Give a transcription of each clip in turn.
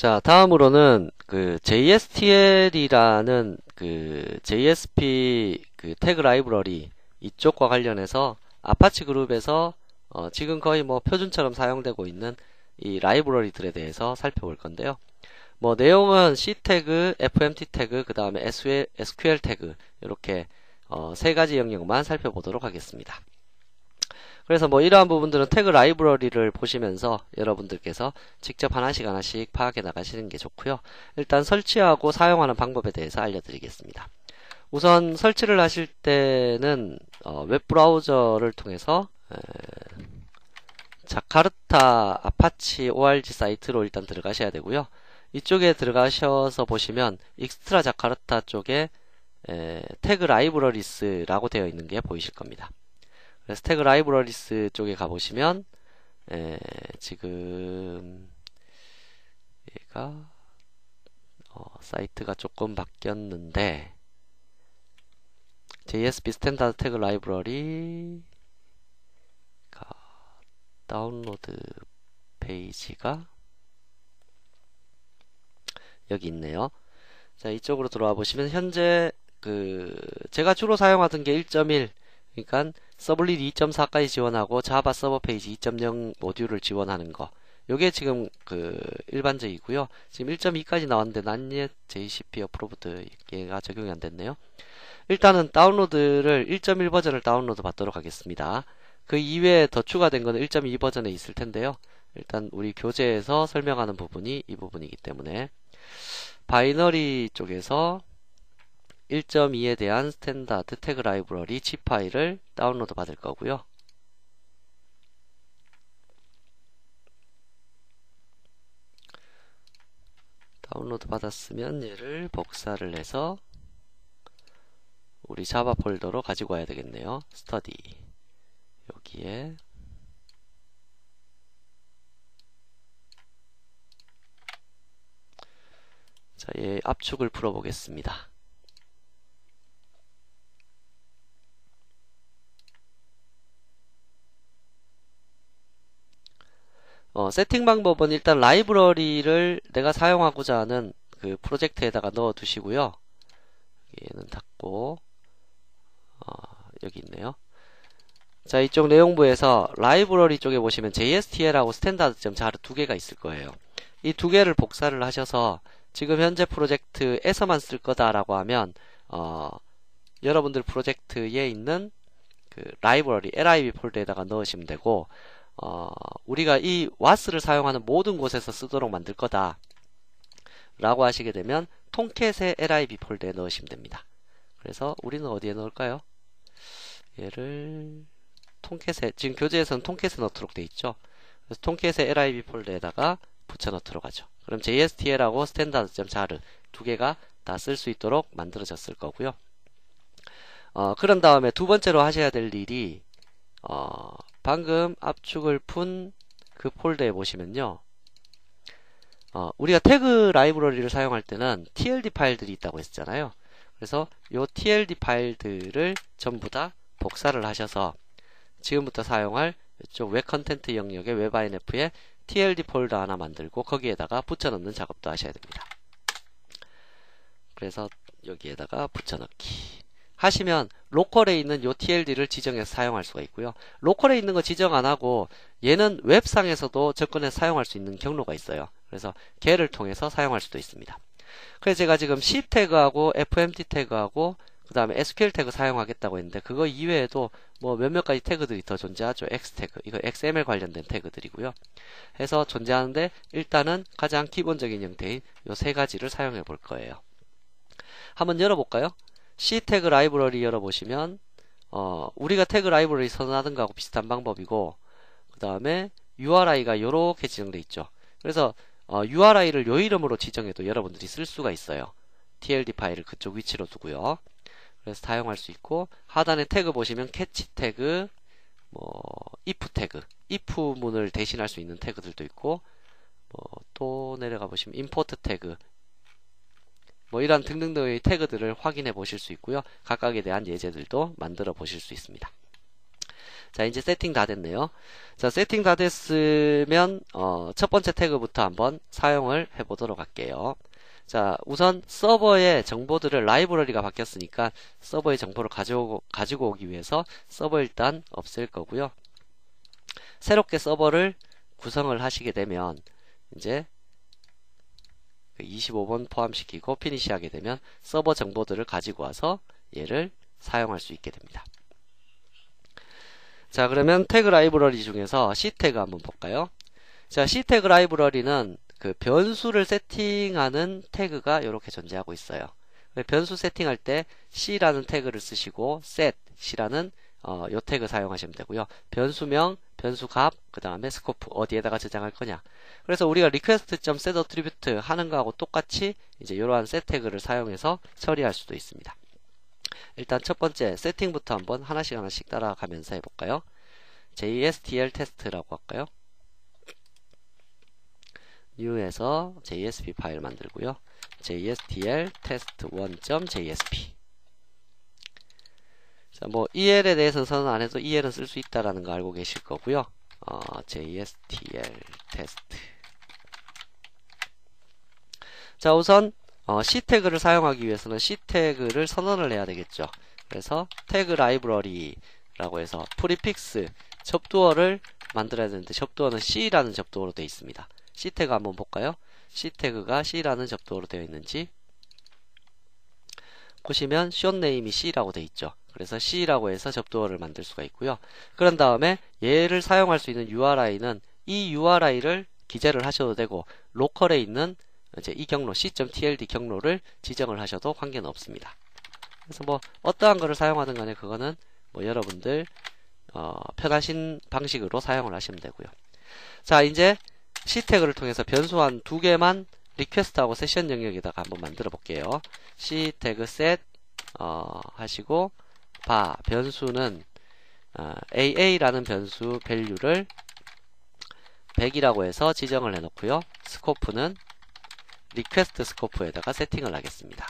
자, 다음으로는 그 JSTL이라는 그 JSP 그 태그 라이브러리 이쪽과 관련해서 아파치 그룹에서 어 지금 거의 뭐 표준처럼 사용되고 있는 이 라이브러리들에 대해서 살펴볼 건데요. 뭐 내용은 C 태그, FMT 태그, 그 다음에 SQL 태그 이렇게 어 세 가지 영역만 살펴보도록 하겠습니다. 그래서 뭐 이러한 부분들은 태그 라이브러리를 보시면서 여러분들께서 직접 하나씩 하나씩 파악해 나가시는 게 좋고요. 일단 설치하고 사용하는 방법에 대해서 알려드리겠습니다. 우선 설치를 하실 때는 어, 웹브라우저를 통해서 에, 자카르타 아파치 org 사이트로 일단 들어가셔야 되고요. 이쪽에 들어가셔서 보시면 익스트라 자카르타 쪽에 에, 태그 라이브러리스라고 되어 있는 게 보이실 겁니다. 스태그 라이브러리스 쪽에 가보시면 에, 지금 얘가 어, 사이트가 조금 바뀌었는데 JSP 스탠다드 태그 라이브러리 다운로드 페이지가 여기 있네요. 자 이쪽으로 들어와 보시면 현재 그 제가 주로 사용하던 게 1.1 그러니까 서블릿 2.4까지 지원하고 자바 서버 페이지 2.0 모듈을 지원하는 거. 요게 지금 그 일반적이고요. 지금 1.2까지 나왔는데 난예 JCP 어프로브드 얘가 적용이 안 됐네요. 일단은 다운로드를 1.1 버전을 다운로드 받도록 하겠습니다. 그 이외에 더 추가된 거는 1.2 버전에 있을 텐데요. 일단 우리 교재에서 설명하는 부분이 이 부분이기 때문에 바이너리 쪽에서 1.2에 대한 스탠다드 태그 라이브러리 지 파일을 다운로드 받을 거고요. 다운로드 받았으면 얘를 복사를 해서 우리 자바 폴더로 가지고 와야 되겠네요. 스터디 여기에 자, 얘 압축을 풀어 보겠습니다. 어, 세팅 방법은 일단 라이브러리를 내가 사용하고자 하는 그 프로젝트에다가 넣어 두시고요. 얘는 닫고 어, 여기 있네요. 자 이쪽 내용부에서 라이브러리 쪽에 보시면 JSTL하고 스탠다드.jar 두 개가 있을 거예요. 이 두 개를 복사를 하셔서 지금 현재 프로젝트에서만 쓸 거다라고 하면 어, 여러분들 프로젝트에 있는 그 라이브러리 lib 폴더에다가 넣으시면 되고 어, 우리가 이 와스를 사용하는 모든 곳에서 쓰도록 만들 거다 라고 하시게 되면 통캣의 lib 폴더에 넣으시면 됩니다. 그래서 우리는 어디에 넣을까요? 얘를 통캣에 지금 교재에서는 통캣에 넣도록 돼 있죠. 그래서 통캣의 lib 폴더에다가 붙여 넣도록 하죠. 그럼 JSTL하고 스탠다드.jar 두 개가 다 쓸 수 있도록 만들어졌을 거고요. 어, 그런 다음에 두 번째로 하셔야 될 일이 어, 방금 압축을 푼 그 폴더에 보시면요. 어, 우리가 태그 라이브러리를 사용할 때는 TLD 파일들이 있다고 했잖아요. 그래서 이 TLD 파일들을 전부 다 복사를 하셔서 지금부터 사용할 이쪽 웹 컨텐트 영역의 웹INF에 TLD 폴더 하나 만들고 거기에다가 붙여넣는 작업도 하셔야 됩니다. 그래서 여기에다가 붙여넣기 하시면 로컬에 있는 요 TLD를 지정해서 사용할 수가 있고요. 로컬에 있는 거 지정 안 하고 얘는 웹상에서도 접근해서 사용할 수 있는 경로가 있어요. 그래서 걔를 통해서 사용할 수도 있습니다. 그래서 제가 지금 C 태그하고 FMT 태그하고 그 다음에 SQL 태그 사용하겠다고 했는데 그거 이외에도 뭐 몇몇 가지 태그들이 더 존재하죠. X 태그, 이거 XML 관련된 태그들이고요. 해서 존재하는데 일단은 가장 기본적인 형태인 요 세 가지를 사용해 볼 거예요. 한번 열어볼까요? C 태그 라이브러리 열어보시면 어, 우리가 태그 라이브러리 선언하던 거하고 비슷한 방법이고 그 다음에 URI가 이렇게 지정돼 있죠. 그래서 어, URI를 요 이름으로 지정해도 여러분들이 쓸 수가 있어요. TLD 파일을 그쪽 위치로 두고요. 그래서 사용할 수 있고 하단에 태그 보시면 캐치 태그, 뭐 if 태그, if 문을 대신할 수 있는 태그들도 있고 뭐 또 내려가 보시면 import 태그, 뭐 이런 등등등의 태그들을 확인해 보실 수 있고요. 각각에 대한 예제들도 만들어 보실 수 있습니다. 자, 이제 세팅 다 됐네요. 자, 세팅 다 됐으면 어, 첫 번째 태그부터 한번 사용을 해보도록 할게요. 자, 우선 서버의 정보들을 라이브러리가 바뀌었으니까 서버의 정보를 가지고, 가지고 오기 위해서 서버 일단 없앨 거고요. 새롭게 서버를 구성을 하시게 되면 이제 25번 그 포함시키고 피니시 하게 되면 서버 정보들을 가지고 와서 얘를 사용할 수 있게 됩니다. 자 그러면 태그 라이브러리 중에서 C 태그 한번 볼까요? 자 C 태그 라이브러리는 그 변수를 세팅하는 태그가 이렇게 존재하고 있어요. 변수 세팅할 때 C라는 태그를 쓰시고 set이라는 어, 요 태그 사용하시면 되고요. 변수명, 변수값, 그 다음에 스코프 어디에다가 저장할 거냐. 그래서 우리가 request.setAttribute 하는 거하고 똑같이 이제 이러한 set 태그를 사용해서 처리할 수도 있습니다. 일단 첫 번째 세팅부터 한번 하나씩 하나씩 따라가면서 해볼까요? JSTL 테스트라고 할까요? new에서 JSP 파일 만들고요. JSTL test1.jsp 자, 뭐 EL에 대해서는 안 해도 EL은 쓸 수 있다라는 거 알고 계실 거고요. 어, JSTL 테스트 자, 우선 어, C 태그를 사용하기 위해서는 C 태그를 선언을 해야 되겠죠. 그래서 태그 라이브러리라고 해서 프리픽스 접두어를 만들어야 되는데 접두어는 C라는 접두어로 되어 있습니다. C 태그 한번 볼까요? C 태그가 C라는 접두어로 되어 있는지 보시면 숏네임이 C라고 되어 있죠. 그래서 C라고 해서 접두어를 만들 수가 있고요. 그런 다음에 얘를 사용할 수 있는 URI는 이 URI를 기재를 하셔도 되고 로컬에 있는 이제 이 경로 c.tld 경로를 지정을 하셔도 관계는 없습니다. 그래서 뭐 어떠한 거를 사용하든 간에 그거는 뭐 여러분들 어, 편하신 방식으로 사용을 하시면 되고요. 자 이제 C 태그를 통해서 변수 한 두 개만 리퀘스트하고 세션 영역에다가 한번 만들어 볼게요. C 태그 set 어, 하시고 바 변수는 어, AA라는 변수 밸류를 100이라고 해서 지정을 해 놓고요. 스코프는 리퀘스트 스코프에다가 세팅을 하겠습니다.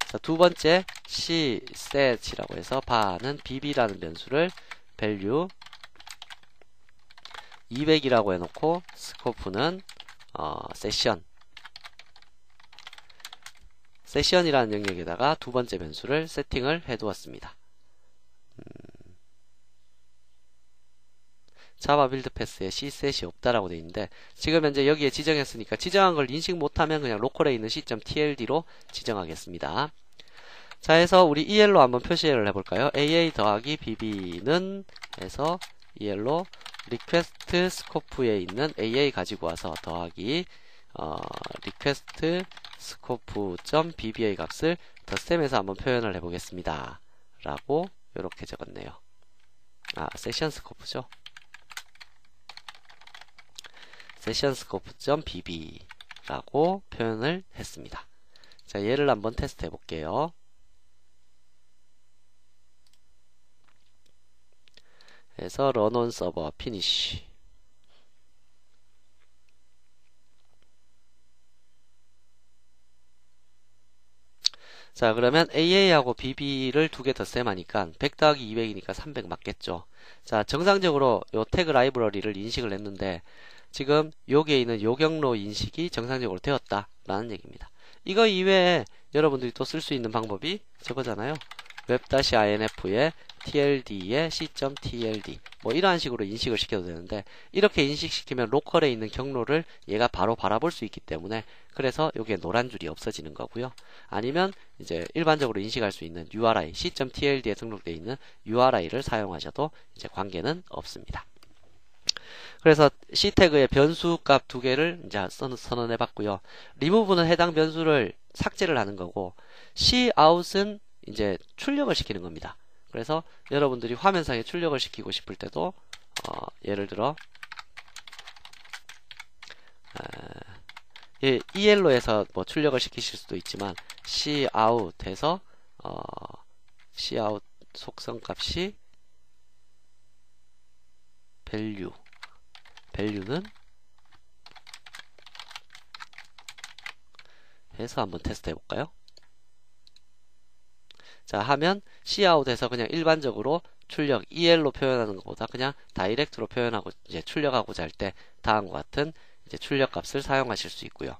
자, 두 번째 C set이라고 해서 바는 bb라는 변수를 밸류 200이라고 해놓고 스코프는 어, 세션 세션이라는 영역에다가 두 번째 변수를 세팅을 해 두었습니다. 음, 자바 빌드 패스에 C셋이 없다라고 되어 있는데 지금 현재 여기에 지정했으니까 지정한 걸 인식 못하면 그냥 로컬에 있는 C.tld로 지정하겠습니다. 자 해서 우리 EL로 한번 표시를 해볼까요? AA 더하기 BB는 해서 EL로 리퀘스트 스코프에 있는 AA 가지고 와서 더하기 어, 리퀘스트 스코프.bba 값을 더 스템에서 한번 표현을 해보겠습니다. 라고 이렇게 적었네요. 아, 세션 스코프죠. 세션 스코프.bb 라고 표현을 했습니다. 자, 얘를 한번 테스트 해볼게요. run on server finish 자 그러면 AA하고 BB를 두 개 더 셈하니까 100 더하기 200이니까 300 맞겠죠? 자 정상적으로 요 태그 라이브러리를 인식을 했는데 지금 여기에 있는 요 경로 인식이 정상적으로 되었다 라는 얘기입니다. 이거 이외에 여러분들이 또 쓸 수 있는 방법이 저거잖아요 web-inf에 tld에 c.tld 뭐 이러한 식으로 인식을 시켜도 되는데 이렇게 인식시키면 로컬에 있는 경로를 얘가 바로 바라볼 수 있기 때문에 그래서 여기에 노란 줄이 없어지는 거고요. 아니면 이제 일반적으로 인식할 수 있는 URI c.tld에 등록되어 있는 URI를 사용하셔도 이제 관계는 없습니다. 그래서 C 태그의 변수 값 두 개를 이제 선언해 봤고요. 리무브는 해당 변수를 삭제를 하는 거고 C out은 이제 출력을 시키는 겁니다. 그래서 여러분들이 화면상에 출력을 시키고 싶을 때도 어, 예를 들어 예, EL로에서 뭐 출력을 시키실 수도 있지만 cout에서 어, cout 속성 값이 value value는 해서 한번 테스트 해볼까요? 자 하면 cout에서 그냥 일반적으로 출력 EL로 표현하는 것보다 그냥 다이렉트로 표현하고 이제 출력하고자 할 때 다음과 같은 이제 출력 값을 사용하실 수 있고요.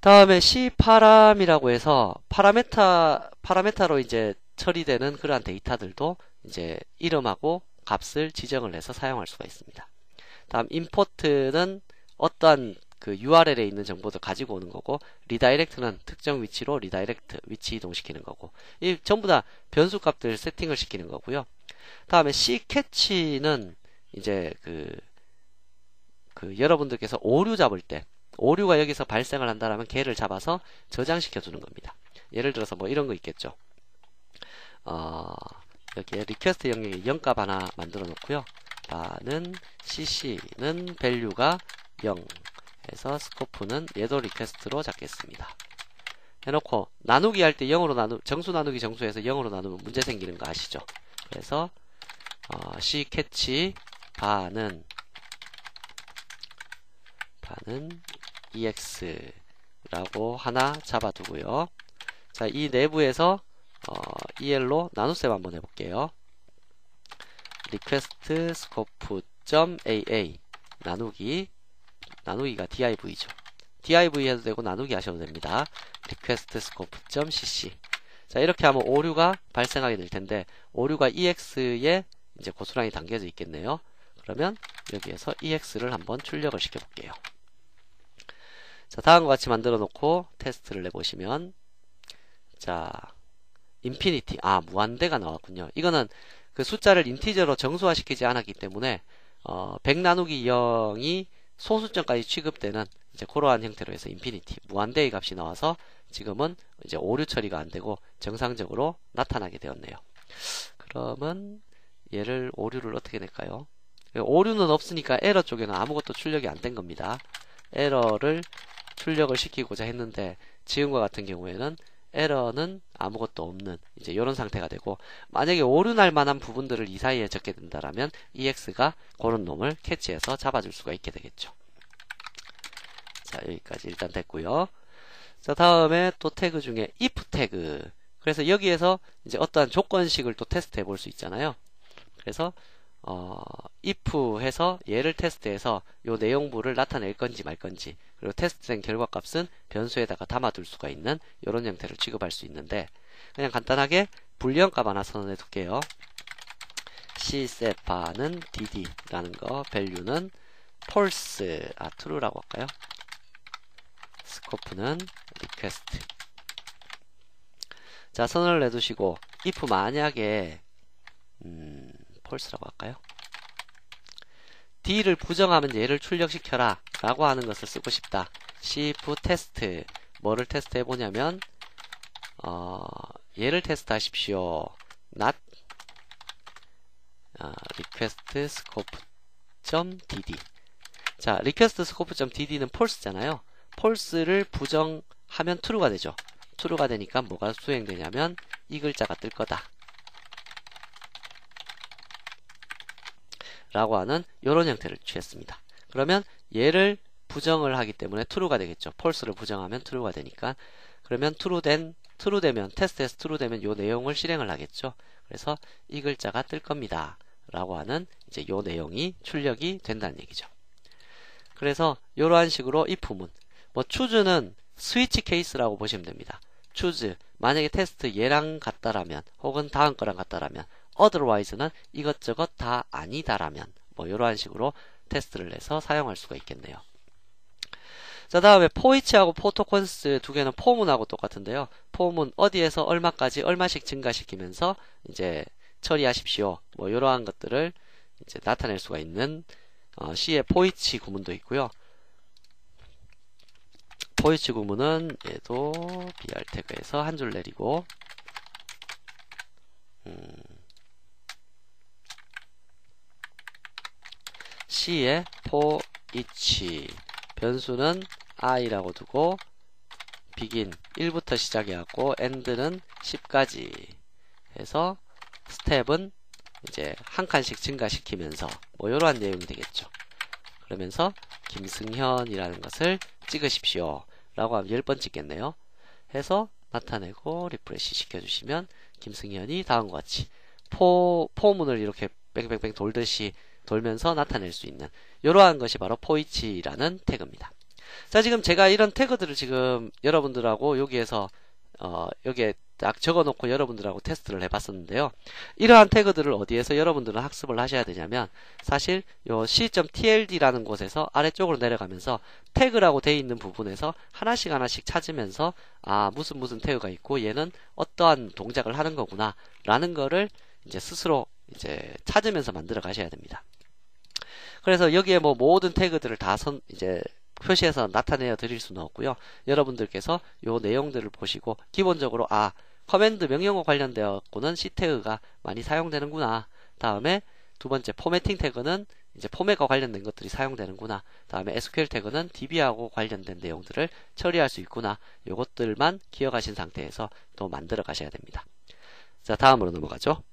다음에 C 파람이라고 해서 파라메타 파라메타로 이제 처리되는 그러한 데이터들도 이제 이름하고 값을 지정을 해서 사용할 수가 있습니다. 다음 임포트는 어떠한 그 URL에 있는 정보들 가지고 오는 거고 리다이렉트는 특정 위치로 리다이렉트 위치 이동시키는 거고 이 전부 다 변수 값들 세팅을 시키는 거고요. 다음에 C 캐치는 이제 그, 그 여러분들께서 오류 잡을 때 오류가 여기서 발생을 한다면 걔를 잡아서 저장시켜 주는 겁니다. 예를 들어서 뭐 이런 거 있겠죠. 어, 여기에 리퀘스트 영역에 0값 하나 만들어 놓고요. 바는 cc는 밸류가 0 해서 스코프는 얘도 리퀘스트로 잡겠습니다. 해놓고 나누기 할 때 0으로 나누 정수 나누기 정수에서 0으로 나누면 문제 생기는 거 아시죠? 그래서 어, c 캐치 바는 바는 ex라고 하나 잡아두고요. 자, 이 내부에서 어, el로 나눗셈 한번 해볼게요. request scope.aa 나누기 나누기가 div죠. div 해도 되고 나누기 하셔도 됩니다. request scope.cc 자 이렇게 하면 오류가 발생하게 될 텐데 오류가 ex에 이제 고스란히 담겨져 있겠네요. 그러면 여기에서 ex를 한번 출력을 시켜 볼게요. 자 다음과 같이 만들어 놓고 테스트를 내보시면 자 인피니티 아 무한대가 나왔군요. 이거는 그 숫자를 인티저로 정수화 시키지 않았기 때문에 어, 100 나누기 0이 소수점까지 취급되는 이제 그러한 형태로 해서 인피니티 무한대의 값이 나와서 지금은 이제 오류 처리가 안 되고 정상적으로 나타나게 되었네요. 그러면 얘를 오류를 어떻게 낼까요? 오류는 없으니까 에러 쪽에는 아무것도 출력이 안 된 겁니다. 에러를 출력을 시키고자 했는데 지금과 같은 경우에는 에러는 아무것도 없는 이제 이런 상태가 되고 만약에 오류 날 만한 부분들을 이 사이에 적게 된다라면 EX가 그런 놈을 캐치해서 잡아줄 수가 있게 되겠죠. 자 여기까지 일단 됐고요. 자 다음에 또 태그 중에 if 태그 그래서 여기에서 이제 어떠한 조건식을 또 테스트 해 볼 수 있잖아요. 그래서 어, if 해서 얘를 테스트해서 요 내용물을 나타낼 건지 말 건지 그리고 테스트된 결과값은 변수에다가 담아둘 수가 있는 이런 형태를 취급할 수 있는데 그냥 간단하게 불리언 값 하나 선언해 둘게요. c세파는 dd라는 거 value는 false 아 true라고 할까요? 스코프는 request 자 선언을 내두시고 if 만약에 음, false라고 할까요? D를 부정하면 얘를 출력시켜라 라고 하는 것을 쓰고 싶다. cf 테스트 뭐를 테스트 해보냐면 어, 얘를 테스트 하십시오. not 아, request scope.dd 자, request scope.dd는 false잖아요. false를 부정하면 true가 되죠. true가 되니까 뭐가 수행되냐면 이 글자가 뜰 거다. 라고 하는 이런 형태를 취했습니다. 그러면 얘를 부정을 하기 때문에 true가 되겠죠. false를 부정하면 true가 되니까 그러면 true 된 true 되면 테스트에서 true 되면 요 내용을 실행을 하겠죠. 그래서 이 글자가 뜰 겁니다. 라고 하는 이제 요 내용이 출력이 된다는 얘기죠. 그래서 이러한 식으로 if문 뭐 choose는 스위치 케이스라고 보시면 됩니다. choose 만약에 테스트 얘랑 같다라면 혹은 다음 거랑 같다라면 otherwise는 이것저것 다 아니다라면 뭐 이러한 식으로 테스트를 내서 사용할 수가 있겠네요. 자 다음에 포이치하고 포토콘스 두 개는 포문하고 똑같은데요. 포문 어디에서 얼마까지 얼마씩 증가시키면서 이제 처리하십시오. 뭐 이러한 것들을 이제 나타낼 수가 있는 어, C의 포이치 구문도 있고요. 포이치 구문은 얘도 BR 태그에서 한 줄 내리고 음, C의 for each 변수는 i라고 두고 begin 1부터 시작해갖고 end는 10까지 해서 스텝은 이제 한 칸씩 증가시키면서 뭐 이러한 내용이 되겠죠. 그러면서 김승현이라는 것을 찍으십시오. 라고 하면 10번 찍겠네요. 해서 나타내고 리프레시 시켜주시면 김승현이 다음과 같이 포, 포문을 이렇게 뺑뺑뺑 돌듯이 돌면서 나타낼 수 있는 이러한 것이 바로 포이치라는 태그입니다. 자, 지금 제가 이런 태그들을 지금 여러분들하고 여기에서 어, 여기에 딱 적어놓고 여러분들하고 테스트를 해봤었는데요. 이러한 태그들을 어디에서 여러분들은 학습을 하셔야 되냐면 사실 요 c.tld라는 곳에서 아래쪽으로 내려가면서 태그라고 되어 있는 부분에서 하나씩 하나씩 찾으면서 아 무슨 무슨 태그가 있고 얘는 어떠한 동작을 하는 거구나 라는 거를 이제 스스로 이제 찾으면서 만들어 가셔야 됩니다. 그래서 여기에 뭐 모든 태그들을 다 선, 이제 표시해서 나타내어 드릴 수는 없고요. 여러분들께서 요 내용들을 보시고 기본적으로 아 커맨드 명령어 관련되었고는 C 태그가 많이 사용되는구나. 다음에 두 번째 포매팅 태그는 이제 포맷과 관련된 것들이 사용되는구나. 다음에 SQL 태그는 DB하고 관련된 내용들을 처리할 수 있구나. 요것들만 기억하신 상태에서 또 만들어 가셔야 됩니다. 자, 다음으로 넘어가죠.